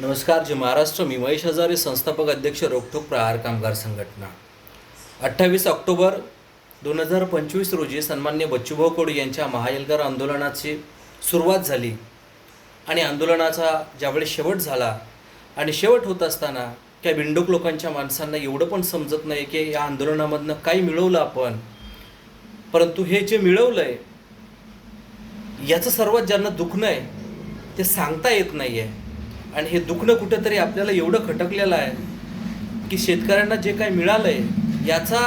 नमस्कार जी महाराष्ट्र. मी महेश हजारे संस्थापक अध्यक्ष रोखोक प्रहार कामगार संघटना. अठ्ठावीस ऑक्टोबर दोन हजार पंचवीस रोजी सन्मान्य बच्चूभाऊ कडू यांच्या महायलगार आंदोलनाची सुरुवात झाली. आणि आंदोलनाचा ज्यावेळी शेवट झाला आणि शेवट होत असताना त्या बिंडोक लोकांच्या माणसांना एवढं पण समजत नाही की या आंदोलनामधनं काय मिळवलं आपण. परंतु हे जे मिळवलं आहे याचं सर्वात ज्यांना दुखणं आहे ते सांगता येत नाही आहे आणि हे दुखणं कुठंतरी आपल्याला एवढं खटकलेलं आहे की शेतकऱ्यांना जे काय मिळालं आहे याचा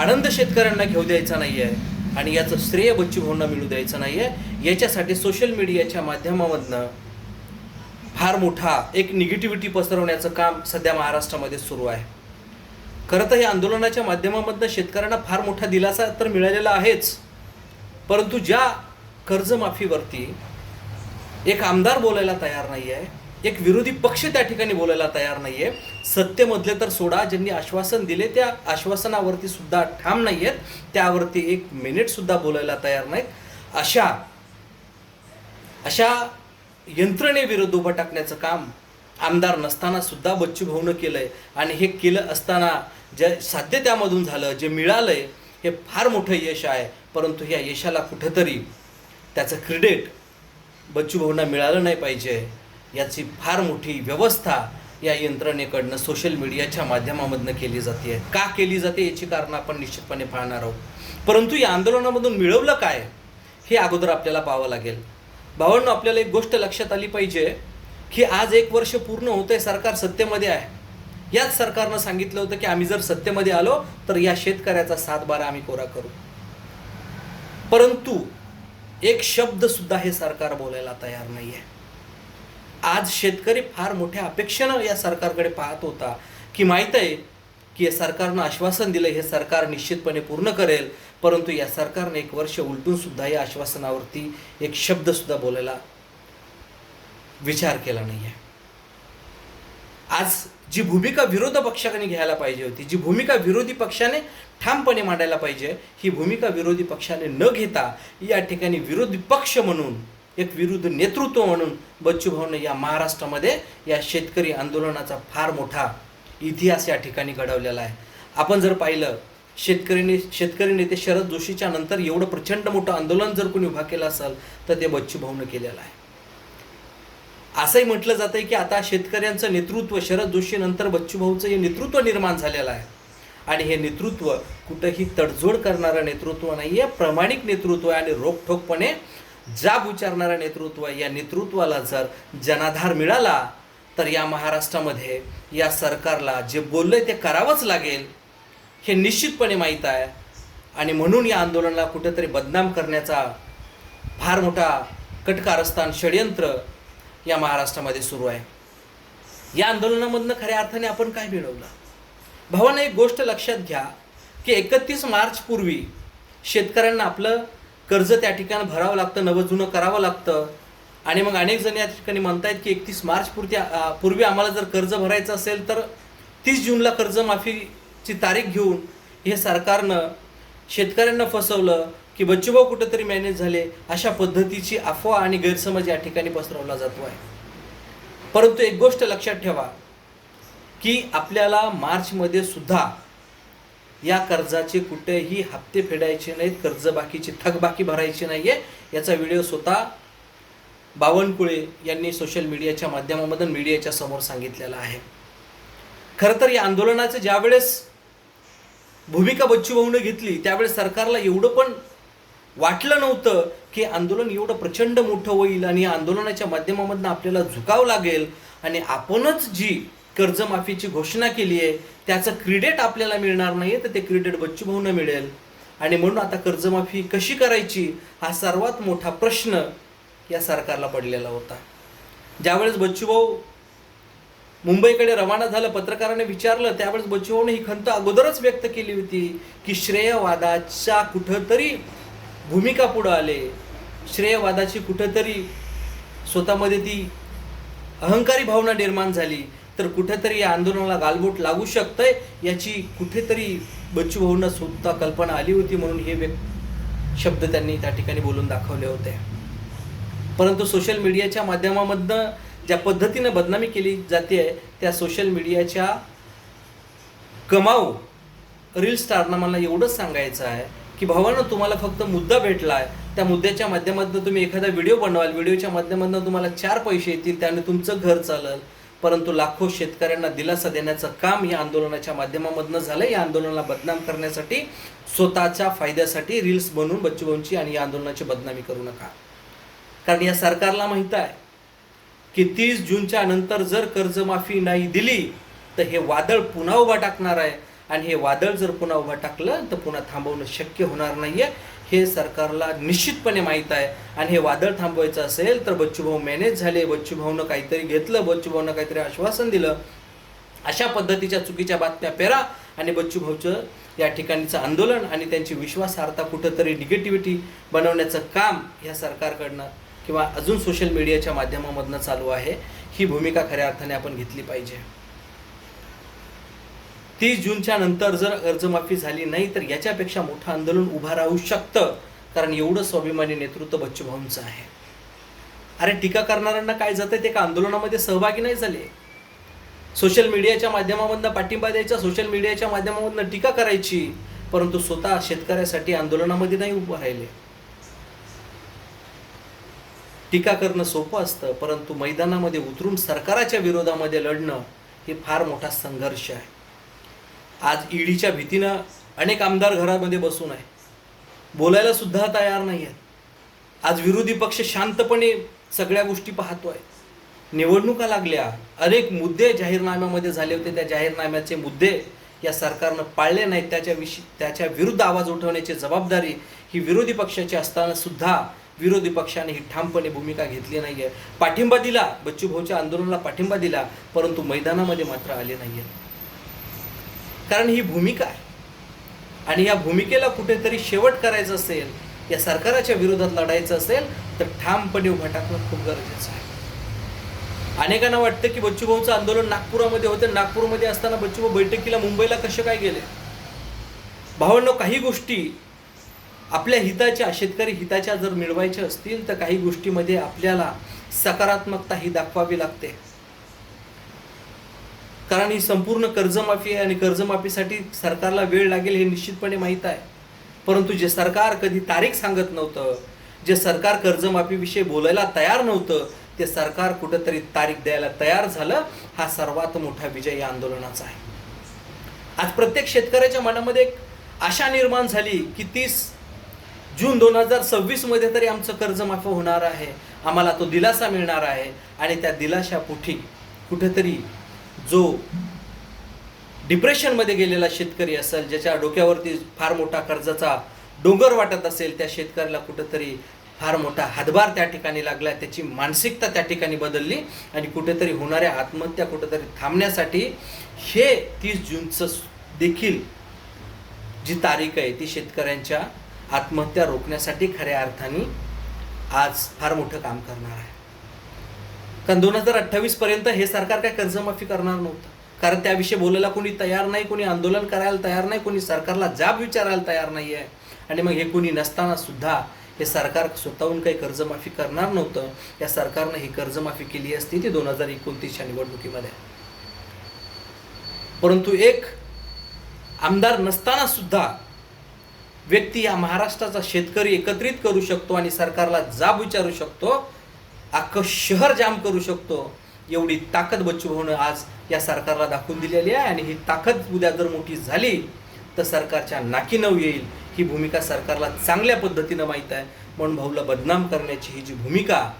आनंद शेतकऱ्यांना घेऊ द्यायचा नाही आहे आणि याचं श्रेय बच्चू भाऊंना मिळू द्यायचं नाही आहे याच्यासाठी सोशल मीडियाच्या माध्यमामधनं फार मोठा एक निगेटिव्हिटी पसरवण्याचं काम सध्या महाराष्ट्रामध्ये सुरू आहे. खरं तर हे आंदोलनाच्या माध्यमामधनं शेतकऱ्यांना फार मोठा दिलासा तर मिळालेला आहेच. परंतु ज्या कर्जमाफीवरती एक आमदार बोलायला तयार नाही आहे एक विरोधी पक्ष त्या ठिकाणी बोलायला तयार नाही आहे सत्तेमधले तर सोडा ज्यांनी आश्वासन दिले त्या आश्वासनावरती सुद्धा ठाम नाही आहेत त्यावरती एक मिनिटसुद्धा बोलायला तयार नाहीत. अशा अशा यंत्रणेविरुद्ध उभं टाकण्याचं काम आमदार नसताना सुद्धा बच्चू भाऊनं केलंय. आणि हे केलं असताना जे साध्य त्यामधून झालं जे मिळालं आहे हे फार मोठं यश आहे. परंतु ह्या यशाला कुठंतरी त्याचं क्रेडिट बच्चू भाऊंना मिळालं नाही पाहिजे. याची फार मोठी व्यवस्था या यंत्रणेकडनं सोशल मीडियाच्या माध्यमामधनं केली जाते. का केली जाते याची कारणं आपण निश्चितपणे पाहणार आहोत. परंतु या आंदोलनामधून मिळवलं काय हे अगोदर आपल्याला पाहावं लागेल. भावांनो आपल्याला एक गोष्ट लक्षात आली पाहिजे की आज एक वर्ष पूर्ण होतंय सरकार सत्तेमध्ये आहे. याच सरकारनं सांगितलं होतं की आम्ही जर सत्तेमध्ये आलो तर या शेतकऱ्याचा सातबारा आम्ही कोरा करू. परंतु एक शब्द सुद्धा हे सरकार बोलायला तयार नाही आहे आज शेतकरी फार मोठ्या अपेक्षेनं या सरकारकडे पाहत होता की माहीत आहे की या सरकारनं आश्वासन दिलं हे सरकार निश्चितपणे पूर्ण करेल परंतु या सरकारने एक वर्ष उलटून सुद्धा या आश्वासनावरती एक शब्द सुद्धा बोलायला विचार केला नाही आहे आज जी भूमिका विरोध पक्षाने घ्यायला पाहिजे होती जी भूमिका विरोधी पक्षाने ठामपणे मांडायला पाहिजे ही भूमिका विरोधी पक्षाने न घेता या ठिकाणी विरोधी पक्ष म्हणून एक विरुद्ध नेतृत्व म्हणून बच्चू भाऊने या महाराष्ट्रामध्ये या शेतकरी आंदोलनाचा फार मोठा इतिहास या ठिकाणी घडवलेला आहे. आपण जर पाहिलं शेतकरीने शेतकरी नेते शरद जोशीच्या नंतर एवढं प्रचंड मोठं आंदोलन जर कोणी उभा केलं असेल तर ते बच्चूभाऊनं केलेलं आहे. असंही म्हटलं जातंय की आता शेतकऱ्यांचं नेतृत्व शरद जोशी नंतर बच्चू भाऊचं हे नेतृत्व निर्माण झालेलं आहे. आणि हे नेतृत्व कुठंही तडजोड करणारं नेतृत्व नाही आहे प्रामाणिक नेतृत्व आहे आणि रोखठोकपणे जाब उच्चारणारं नेतृत्व या नेतृत्वाला जर जनाधार मिळाला तर या महाराष्ट्रामध्ये या सरकारला जे बोललंय ते करावंच लागेल हे निश्चितपणे माहीत आहे. आणि म्हणून या आंदोलनाला कुठेतरी बदनाम करण्याचा फार मोठा कटकारस्थान षडयंत्र या महाराष्ट्रामध्ये सुरू आहे. या आंदोलनामधनं खऱ्या अर्थाने आपण काय मिळवलं? भावानं एक गोष्ट लक्षात घ्या की एकतीस मार्चपूर्वी शेतकऱ्यांना आपलं कर्ज त्या ठिकाणी भरावं लागतं नवं जुनं करावं लागतं. आणि मग अनेक जण या ठिकाणी म्हणतायत की एकतीस मार्च पुरती पूर्वी आम्हाला जर कर्ज भरायचं असेल तर तीस जूनला कर्जमाफीची तारीख घेऊन हे सरकारनं शेतकऱ्यांना फसवलं की बच्चूभाऊ कुठंतरी मॅनेज झाले अशा पद्धतीची अफवा आणि गैरसमज या ठिकाणी पसरवला जातो आहे. परंतु एक गोष्ट लक्षात ठेवा की आपल्याला मार्चमध्ये सुद्धा या कर्जाचे कुठेही हप्ते फेडायचे नाहीत कर्जबाकीची थकबाकी भरायची नाही आहे याचा व्हिडिओ स्वतः बावनकुळे यांनी सोशल मीडियाच्या माध्यमामधून मीडियाच्या समोर सांगितलेला आहे. खरं तर या आंदोलनाचं ज्यावेळेस भूमिका बच्चू घेतली त्यावेळेस सरकारला एवढं पण वाटलं नव्हतं की आंदोलन एवढं प्रचंड मोठं होईल आणि या आंदोलनाच्या माध्यमामधनं आपल्याला झुकावं लागेल. आणि आपणच जी कर्जमाफीची घोषणा केली आहे त्याचं क्रेडिट आपल्याला मिळणार नाही तर ते क्रेडिट बच्चू भाऊंना मिळेल. आणि म्हणून आता कर्जमाफी कशी करायची हा सर्वात मोठा प्रश्न या सरकारला पडलेला होता. ज्यावेळेस बच्चूभाऊ मुंबईकडे रवाना झालं पत्रकाराने विचारलं त्यावेळेस बच्चूभाऊने ही खंत अगोदरच व्यक्त केली होती की श्रेयवादाच्या कुठंतरी भूमिका पुढं आले. श्रेयवादाची कुठंतरी स्वतःमध्ये ती अहंकारी भावना निर्माण झाली. तर कुठेतरी या आंदोलनाला गालबोट लागू शकतंय याची कुठेतरी बच्चू भाऊंना कल्पना आली होती म्हणून हे व्यक्त शब्द त्यांनी त्या ठिकाणी बोलून दाखवले होते. परंतु सोशल मीडियाच्या माध्यमामधनं ज्या पद्धतीनं बदनामी केली जाते आहे त्या सोशल मीडियाच्या कमाऊ रील स्टारना मला एवढंच सांगायचं आहे की भावानं तुम्हाला फक्त मुद्दा भेटला आहे त्या मुद्द्याच्या माध्यमातून तुम्ही एखादा व्हिडिओ बनवाल. व्हिडिओच्या माध्यमातून तुम्हाला चार पैसे येतील. त्याने तुमचं घर चालेल. परंतु लाखो शेतकऱ्यांना दिलासा देण्याचं काम या आंदोलनाच्या माध्यमामधनं झालं या आंदोलनाला बदनाम करण्यासाठी स्वतःच्या फायद्यासाठी रील्स बनवून बच्चूभाऊंची आणि या आंदोलनाची बदनामी करू नका. कारण या सरकारला माहीत आहे की तीस जूनच्या नंतर जर कर्जमाफी नाही दिली तर हे वादळ पुन्हा उभा टाकणार आहे. आणि हे वादळ जर पुन्हा उभा टाकलं तर पुन्हा थांबवणं शक्य होणार नाहीये. हे सरकारला निश्चितपणे माहीत आहे. आणि हे वादळ थांबवायचं असेल तर बच्चूभाऊ मॅनेज झाले. बच्चूभाऊनं काहीतरी घेतलं. बच्चूभाऊनं काहीतरी आश्वासन दिलं. अशा पद्धतीच्या चुकीच्या बातम्या पेरा आणि बच्चूभाऊचं या ठिकाणीचं आंदोलन आणि त्यांची विश्वासार्हता कुठंतरी निगेटिव्हिटी बनवण्याचं काम ह्या सरकारकडनं किंवा अजून सोशल मीडियाच्या माध्यमामधनं चालू आहे. ही भूमिका खऱ्या अर्थाने आपण घेतली पाहिजे. तीस जूनच्या नंतर जर कर्जमाफी झाली नाही तर याच्यापेक्षा मोठं आंदोलन उभा राहू शकतं. कारण एवढं स्वाभिमानी नेतृत्व बच्चूभाऊंचं आहे. अरे टीका करणाऱ्यांना काय जातं? ते का आंदोलनामध्ये सहभागी नाही झाले. सोशल मीडियाच्या माध्यमामधनं पाठिंबा द्यायचा सोशल मीडियाच्या माध्यमामधनं टीका करायची. परंतु स्वतः शेतकऱ्यासाठी आंदोलनामध्ये नाही उभं राहिले. टीका करणं सोपं असतं परंतु मैदानामध्ये उतरून सरकाराच्या विरोधामध्ये लढणं हे फार मोठा संघर्ष आहे. आज ईडीच्या भीतीनं अनेक आमदार घरामध्ये बसून आहे बोलायला सुद्धा तयार नाही आहेत. आज विरोधी पक्ष शांतपणे सगळ्या गोष्टी पाहतोय. निवडणुका लागल्या. अनेक मुद्दे जाहीरनाम्यामध्ये झाले होते. त्या जाहीरनाम्याचे मुद्दे या सरकारनं पाळले नाहीत. त्याच्याविषयी त्याच्या विरुद्ध आवाज उठवण्याची जबाबदारी ही विरोधी पक्षाची असताना सुद्धा विरोधी पक्षाने ही ठामपणे भूमिका घेतली नाही आहे पाठिंबा दिला. बच्चूभाऊच्या आंदोलनाला पाठिंबा दिला. परंतु मैदानामध्ये मात्र आले नाही आहेत कारण ही भूमिका आहे. आणि या भूमिकेला कुठेतरी शेवट करायचं असेल या सरकाराच्या विरोधात लढायचं असेल तर ठामपणे उभा टाकणं खूप गरजेचं आहे. अनेकांना वाटतं की बच्चूभाऊचं आंदोलन नागपुरामध्ये होतं. नागपूरमध्ये असताना बच्चूभाऊ बैठकीला मुंबईला कसे काय गेले? भावांनो काही गोष्टी आपल्या हिताच्या शेतकरी हिताच्या जर मिळवायच्या असतील तर काही गोष्टीमध्ये आपल्याला सकारात्मकता ही दाखवावी लागते. कारण ही संपूर्ण कर्जमाफी आहे आणि कर्जमाफीसाठी सरकारला वेळ लागेल हे निश्चितपणे माहीत आहे. परंतु जे सरकार कधी तारीख सांगत नव्हतं जे सरकार कर्जमाफीविषयी बोलायला तयार नव्हतं ते सरकार कुठंतरी तारीख द्यायला तयार झालं हा सर्वात मोठा विजय या आंदोलनाचा आहे. आज प्रत्येक शेतकऱ्याच्या मनामध्ये एक आशा निर्माण झाली की तीस जून दोन हजार सव्वीसमध्ये तरी आमचं कर्जमाफ होणार आहे. आम्हाला तो दिलासा मिळणार आहे आणि त्या दिलाशापोटी कुठेतरी जो डिप्रेशनमध्ये गेलेला शेतकरी असेल ज्याच्या डोक्यावरती फार मोठा कर्जाचा डोंगर वाटत असेल त्या शेतकऱ्याला कुठंतरी फार मोठा हातभार त्या ठिकाणी लागला त्याची मानसिकता त्या ठिकाणी बदलली आणि कुठेतरी होणाऱ्या आत्महत्या कुठेतरी थांबण्यासाठी हे तीस जूनचं देखील जी तारीख आहे ती शेतकऱ्यांच्या आत्महत्या रोखण्यासाठी खऱ्या अर्थाने आज फार मोठं काम करणार आहे. कारण दोन हजार अठ्ठावीस पर्यंत हे सरकार काय कर्जमाफी करणार नव्हतं. कारण त्याविषयी बोलायला कोणी तयार नाही कोणी आंदोलन करायला तयार नाही कोणी सरकारला जाब विचारायला तयार नाही आहे आणि मग हे कोणी नसताना सुद्धा हे सरकार स्वतःहून काही कर्जमाफी करणार नव्हतं. या सरकारनं ही कर्जमाफी केली असती ती दोन हजार एकोणतीसच्या निवडणुकीमध्ये. परंतु एक आमदार नसताना सुद्धा व्यक्ती या महाराष्ट्राचा शेतकरी एकत्रित करू शकतो आणि सरकारला जाब विचारू शकतो अख्खं शहर जाम करू शकतो. एवढी ताकद बच्चूभाऊनं आज या सरकारला दाखवून दिलेली आहे आणि ही ताकद उद्या जर मोठी झाली तर सरकारच्या नाकी नऊ येईल. ही भूमिका सरकारला चांगल्या पद्धतीनं माहीत आहे. म्हणून भाऊला बदनाम करण्याची ही जी भूमिका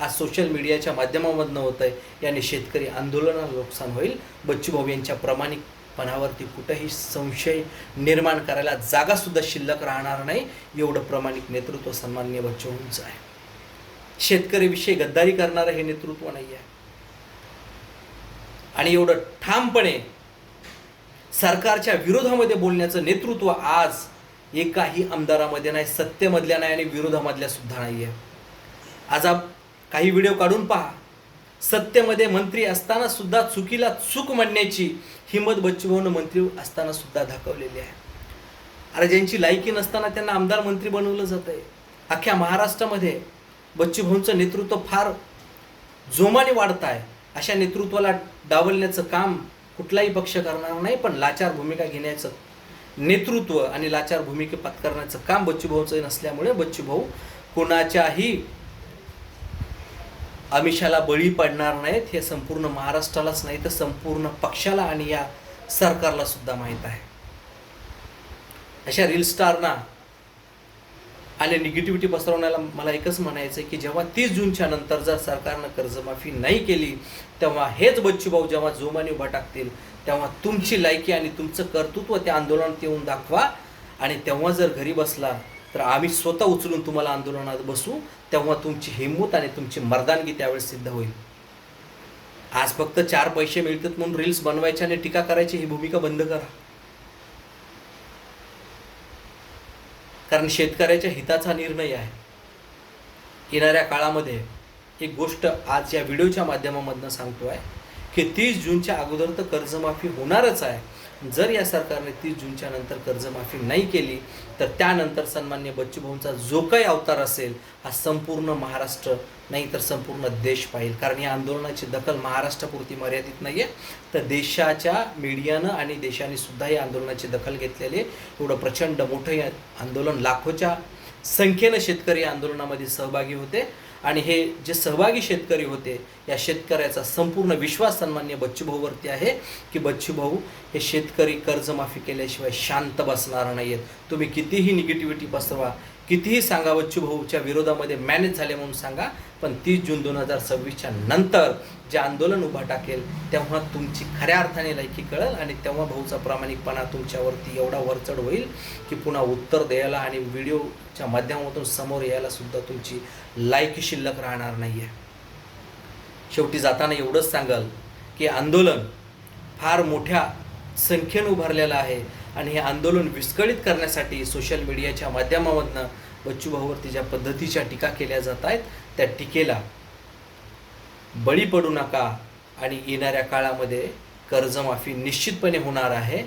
आज सोशल मीडियाच्या माध्यमामधनं होत आहे याने शेतकरी आंदोलनाला नुकसान होईल. बच्चूभाऊ यांच्या प्रामाणिकपणावरती कुठंही संशय निर्माण करायला जागासुद्धा शिल्लक राहणार नाही. एवढं प्रामाणिक नेतृत्व सन्मान्य बच्चूभाऊंचं आहे. शेतकरीविषयी गद्दारी करणारं हे नेतृत्व नाही आहे आणि एवढं ठामपणे सरकारच्या विरोधामध्ये बोलण्याचं नेतृत्व आज एकाही आमदारामध्ये नाही सत्तेमधल्या नाही आणि विरोधामधल्या सुद्धा नाही आहे आज आप काही व्हिडिओ काढून पहा. सत्तेमध्ये मंत्री असताना सुद्धा चुकीला चूक म्हणण्याची हिंमत बच्चूभाऊनं मंत्री असताना सुद्धा दाखवलेली आहे. अरे ज्यांची लायकी नसताना त्यांना आमदार मंत्री बनवलं जात आहे अख्ख्या महाराष्ट्रामध्ये बच्चूभाऊंचं नेतृत्व फार जोमाने वाढत आहे. अशा नेतृत्वाला डावलण्याचं काम कुठलाही पक्ष करणार नाही पण लाचार भूमिका घेण्याचं नेतृत्व आणि लाचार भूमिका पत्करण्याचं काम बच्चूभाऊचं नसल्यामुळे बच्चूभाऊ कोणाच्याही आमिषाला बळी पडणार नाहीत. हे संपूर्ण महाराष्ट्रालाच नाही तर संपूर्ण पक्षाला आणि या सरकारला सुद्धा माहीत आहे. अशा रील स्टारना आणि निगेटिव्हिटी पसरवण्याला मला एकच म्हणायचं आहे की जेव्हा तीस जूनच्या नंतर जर सरकारनं कर्जमाफी नाही केली तेव्हा हेच बच्चूभाऊ जेव्हा जोमाने उभा टाकतील तेव्हा तुमची लायकी आणि तुमचं कर्तृत्व त्या आंदोलनात येऊन दाखवा. आणि तेव्हा जर घरी बसला तर आम्ही स्वतः उचलून तुम्हाला आंदोलनात बसू तेव्हा तुमची हिंमत आणि तुमची मर्दानगी त्यावेळेस सिद्ध होईल. आज फक्त चार पैसे मिळतात म्हणून रील्स बनवायच्या आणि टीका करायची ही भूमिका बंद करा. कारण शेतकऱ्याच्या हिताचा निर्णय आहे. येणाऱ्या काळामध्ये एक गोष्ट आज या व्हिडिओच्या माध्यमामधनं सांगतो आहे की तीस जूनच्या अगोदर तर कर्जमाफी होणारच आहे. जर या सरकारने तीस जूनच्या नंतर कर्जमाफी नाही केली तर त्यानंतर सन्मान्य बच्चूभाऊंचा जो काही अवतार असेल हा संपूर्ण महाराष्ट्र नाही तर संपूर्ण देश पाहिल. कारण या आंदोलनाची दखल महाराष्ट्रापुरती मर्यादित नाही आहे तर देशाच्या मीडियानं आणि देशाने सुद्धा या आंदोलनाची दखल घेतलेली आहे. एवढं प्रचंड मोठं आंदोलन लाखोच्या संख्येनं शेतकरी आंदोलनामध्ये सहभागी होते. आणि हे जे सहभागी शेतकरी होते या शेतकऱ्याचा संपूर्ण विश्वास सन्मान्य बच्चूभाऊवरती आहे की बच्चूभाऊ हे शेतकरी कर्जमाफी केल्याशिवाय शांत बसणार नाही आहेत तुम्ही कितीही निगेटिव्हिटी पसरवा कितीही सांगा बच्चूभाऊच्या विरोधामध्ये मॅनेज झाले म्हणून सांगा पण तीस जून दोन हजार सव्वीसच्या नंतर जे आंदोलन उभा टाकेल तेव्हा तुमची खऱ्या अर्थाने लायकी कळेल आणि तेव्हा भाऊचा प्रामाणिकपणा तुमच्यावरती एवढा वरचढ होईल की पुन्हा उत्तर द्यायला आणि व्हिडिओच्या माध्यमातून समोर यायला सुद्धा तुमची लायकी शिल्लक राहणार नाही आहे शेवटी जाताना एवढंच सांगाल की आंदोलन फार मोठ्या संख्येनं उभारलेलं आहे. आणि हे आंदोलन विस्कळीत करण्यासाठी सोशल मीडियाच्या माध्यमामधनं बच्चूभाऊवरती ज्या पद्धतीच्या टीका केल्या जात आहेत त्या टीकेला बळी पडू नका आणि येणाऱ्या काळामध्ये कर्जमाफी निश्चितपणे होणार आहे.